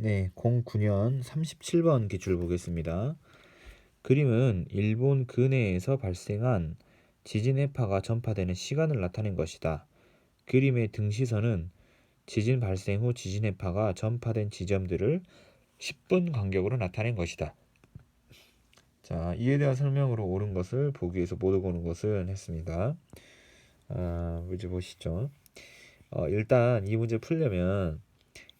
네, 09년 37번 기출 보겠습니다. 그림은 일본 근해에서 발생한 지진 해파가 전파되는 시간을 나타낸 것이다. 그림의 등시선은 지진 발생 후 지진 해파가 전파된 지점들을 10분 간격으로 나타낸 것이다. 자, 이에 대한 설명으로 옳은 것을 보기 위해서 못 오는 것은 했습니다. 아, 문제 보시죠. 어, 일단 이 문제 풀려면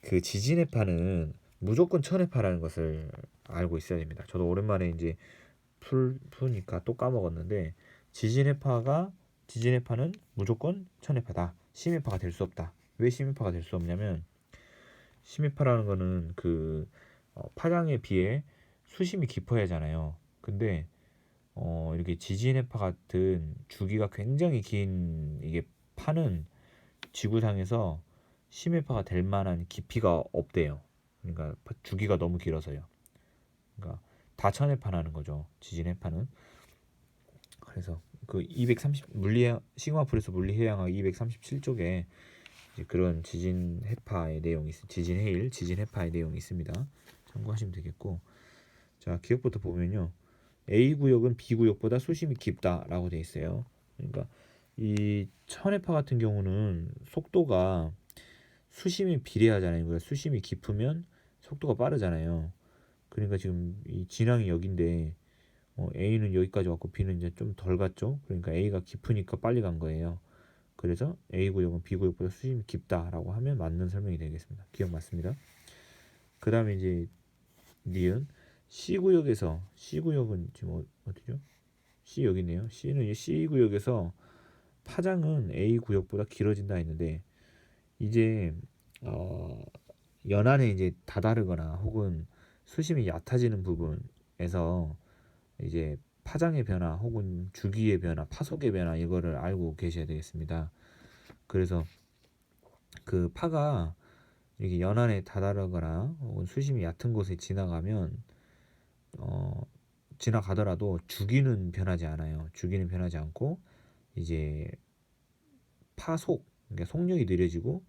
그 지진 해파는 무조건 천해파라는 것을 알고 있어야 됩니다. 저도 오랜만에 이제 풀 푸니까 또 까먹었는데 지진 해파가 지진 해파는 무조건 천해파다. 심해파가 될 수 없다. 왜 심해파가 될 수 없냐면 심해파라는 거는 그 어, 파장에 비해 수심이 깊어야 하잖아요. 근데 어, 이렇게 지진 해파 같은 주기가 굉장히 긴 이게 파는 지구상에서 심해파가 될 만한 깊이가 없대요. 그러니까 주기가 너무 길어서요. 그러니까 다 천해파라는 거죠. 지진 해파는. 그래서 그 230 물리 시그마풀에서 물리해양학 237쪽에 이제 그런 지진 해파의 내용이 있, 지진 해일, 지진 해파의 내용이 있습니다. 참고하시면 되겠고. 자, 기억부터 보면요. A 구역은 B 구역보다 수심이 깊다라고 돼 있어요. 그러니까 이 천해파 같은 경우는 속도가 수심이 비례하잖아요. 그러니까 수심이 깊으면 속도가 빠르잖아요. 그러니까 지금 이 진앙이 여긴데 어, A는 여기까지 왔고 B는 이제 좀 덜 갔죠. 그러니까 A가 깊으니까 빨리 간 거예요. 그래서 A 구역은 B 구역보다 수심이 깊다라고 하면 맞는 설명이 되겠습니다. 기억 맞습니다. 그 다음에 이제 니은 C 구역에서 C 구역은 지금 어, 어디죠? C 여기네요. C는 이 C 구역에서 파장은 A 구역보다 길어진다 했는데 이제 어, 연안에 이제 다다르거나 혹은 수심이 얕아지는 부분에서 이제 파장의 변화 혹은 주기의 변화, 파속의 변화 이거를 알고 계셔야 되겠습니다. 그래서 그 파가 이렇게 연안에 다다르거나 혹은 수심이 얕은 곳에 지나가면 어 지나가더라도 주기는 변하지 않아요. 주기는 변하지 않고 이제 파속, 그러니까 속력이 느려지고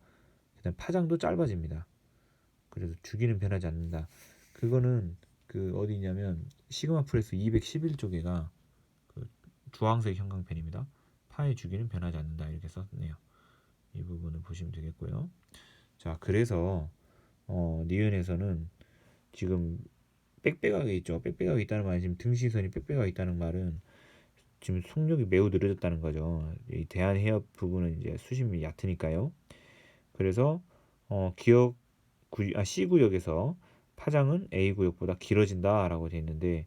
그다음 파장도 짧아집니다. 그래서 주기는 변하지 않는다. 그거는 그 어디냐면 시그마 프레스 211쪽에가 그 주황색 형광펜입니다. 파의 주기는 변하지 않는다 이렇게 썼네요. 이 부분을 보시면 되겠고요. 자, 그래서 어, 니은에서는 지금 빽빽하게 있죠. 빽빽하게 있다는 말은 지금 등 시선이 빽빽하게 있다는 말은 지금 속력이 매우 느려졌다는 거죠. 이 대한 해협 부분은 이제 수심이 얕으니까요. 그래서 어, 기억 구, 아, C 구역에서 파장은 A 구역보다 길어진다라고 되어 있는데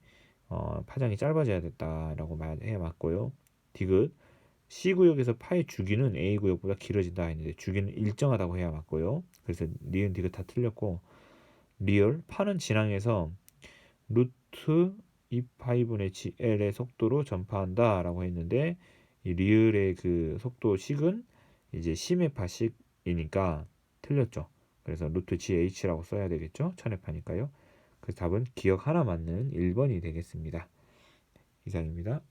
어, 파장이 짧아져야 됐다라고 말해 맞고요. 디귿 C 구역에서 파의 주기는 A 구역보다 길어진다 했는데 주기는 일정하다고 해야 맞고요. 그래서 니은 디귿 다 틀렸고 리얼 파는 진항에서 루트 2파 이분의 GL의 속도로 전파한다 라고 했는데 이 리을의 그 속도 식은 이제 심해파식이니까 틀렸죠. 그래서 루트 GH라고 써야 되겠죠. 천해파니까요. 그래서 답은 기억 하나 맞는 1번이 되겠습니다. 이상입니다.